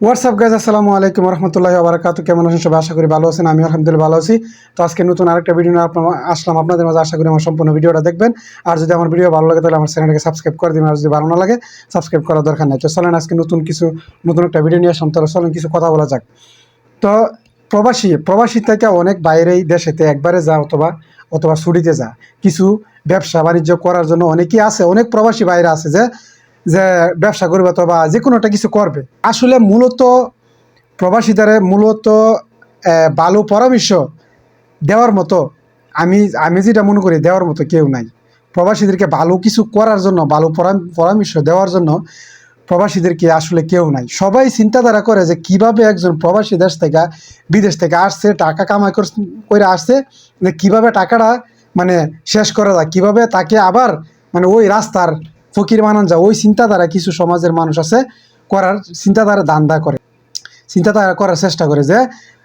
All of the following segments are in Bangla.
হোয়াটসঅ্যাপ গাইজ আসসালামু আলাইকুম রহমতুল্লাহ বারাকাতু কেমন আছেন সবাই? আশা করি ভালো আছেন। আমি আলহামদুলিল্লাহ ভালো আছি। তো আজকে নতুন আরেকটা ভিডিও নিয়ে আসলাম। আপনাদের মাঝে আশা করি আমার সম্পূর্ণ ভিডিওটা দেখবেন। আর যদি আমার ভিডিও ভালো লাগে, তাহলে আমার চ্যানেলকে সাবস্ক্রাইব করে দিবেন। আর যদি ভালো না লাগে সাবস্ক্রাইব করার দরকার নেই। তো চলেন আজকে নতুন কিছু নতুন একটা ভিডিও নিয়ে আসলাম। তাহলে চলেন কিছু কথা বলা যাক। তো প্রবাসী প্রবাসী থেকে অনেক বাইরেই দেশেতে একবারে যা অথবা অথবা ছুটিতে যা। কিছু ব্যবসা বাণিজ্য করার জন্য অনেকেই আছে। অনেক প্রবাসী বাইরে আছে যে যে ব্যবসা করবে অথবা যে কোনো একটা কিছু করবে। আসলে মূলত প্রবাসীদের মূলত ভালো পরামর্শ দেওয়ার মতো, আমি আমি যেটা মনে করি দেওয়ার মতো কেউ নাই। প্রবাসীদেরকে ভালো কিছু করার জন্য, ভালো পরামর্শ দেওয়ার জন্য প্রবাসীদেরকে আসলে কেউ নাই। সবাই চিন্তাধারা করে যে কীভাবে একজন প্রবাসী দেশ থেকে, বিদেশ থেকে আসছে, টাকা কামাই করে আসছে, যে কীভাবে টাকাটা মানে শেষ করা যায়, কীভাবে তাকে আবার মানে ওই রাস্তার ফকির বানান যা, ওই চিন্তাধারা কিছু সমাজের মানুষ আছে, করার চিন্তাধারা দান্দা করে। চিন্তাধারা করার চেষ্টা করে যে,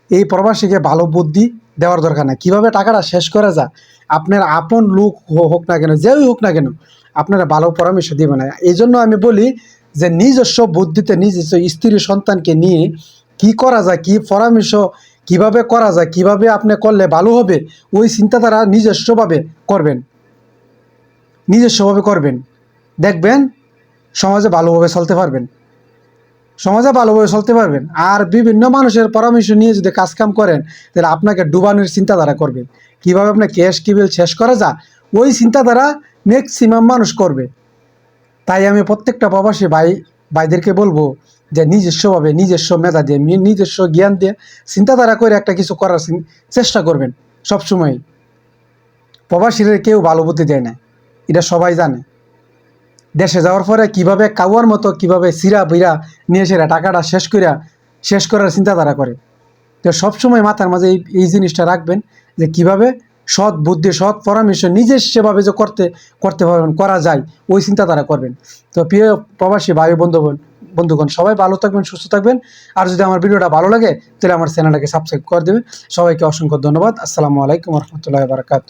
এই প্রবাসীকে ভালো বুদ্ধি দেওয়ার দরকার নাই। কীভাবে টাকাটা শেষ করা যায়? আপনার আপন লোক হোক না কেন, যেই হোক না কেন, আপনারা ভালো পরামর্শ দিবে না। এই জন্য আমি বলি যে, নিজস্ব বুদ্ধিতে নিজস্ব স্ত্রী সন্তানকে নিয়ে কি করা যায়, কি পরামর্শ কীভাবে করা যায়, কীভাবে আপনি করলে ভালো হবে, ওই চিন্তাধারা নিজস্বভাবে করবেন। নিজস্বভাবে করবেন। দেখবেন সমাজে ভালোভাবে চলতে পারবেন। সমাজে ভালোভাবে চলতে পারবেন। আর বিভিন্ন মানুষের পরামর্শ নিয়ে যদি কাজকাম করেন, তাহলে আপনাকে ডুবানোর চিন্তাধারা করবে। কীভাবে আপনার ক্যাশ কিবিল শেষ করা যায়, ওই চিন্তাধারা ম্যাক্সিমাম মানুষ করবে। তাই আমি প্রত্যেকটা প্রবাসী ভাই, ভাইদেরকে বলব যে নিজস্বভাবে, নিজস্ব মেধা দিয়ে নিজস্ব জ্ঞান দিয়ে চিন্তাধারা করে একটা কিছু করার চেষ্টা করবেন সবসময় প্রবাসীরা কেউ ভালো বুদ্ধি দেয় না। এটা সবাই জানে। দেশে যাওয়ার পরে কীভাবে কাউয়ার মতো কীভাবে সিরা বিরা নিয়ে সেরা টাকাটা শেষ করিয়া শেষ করার চিন্তাধারা করে। তো সবসময় মাথার মাঝে এই এই জিনিসটা রাখবেন যে কীভাবে সৎ বুদ্ধি, সৎ পরামর্শ নিজস্বভাবে যে করতে করতে পারবেন, করা যায়, ওই চিন্তাধারা করবেন। তো প্রিয় প্রবাসী ভাই বন্ধু, বন্ধুগণ, সবাই ভালো থাকবেন, সুস্থ থাকবেন। আর যদি আমার ভিডিওটা ভালো লাগে, তাহলে আমার চ্যানেলটাকে সাবস্ক্রাইব করে দেবেন। সবাইকে অসংখ্য ধন্যবাদ। আসসালামু আলাইকুম রহমতুল্লাহ বারকাত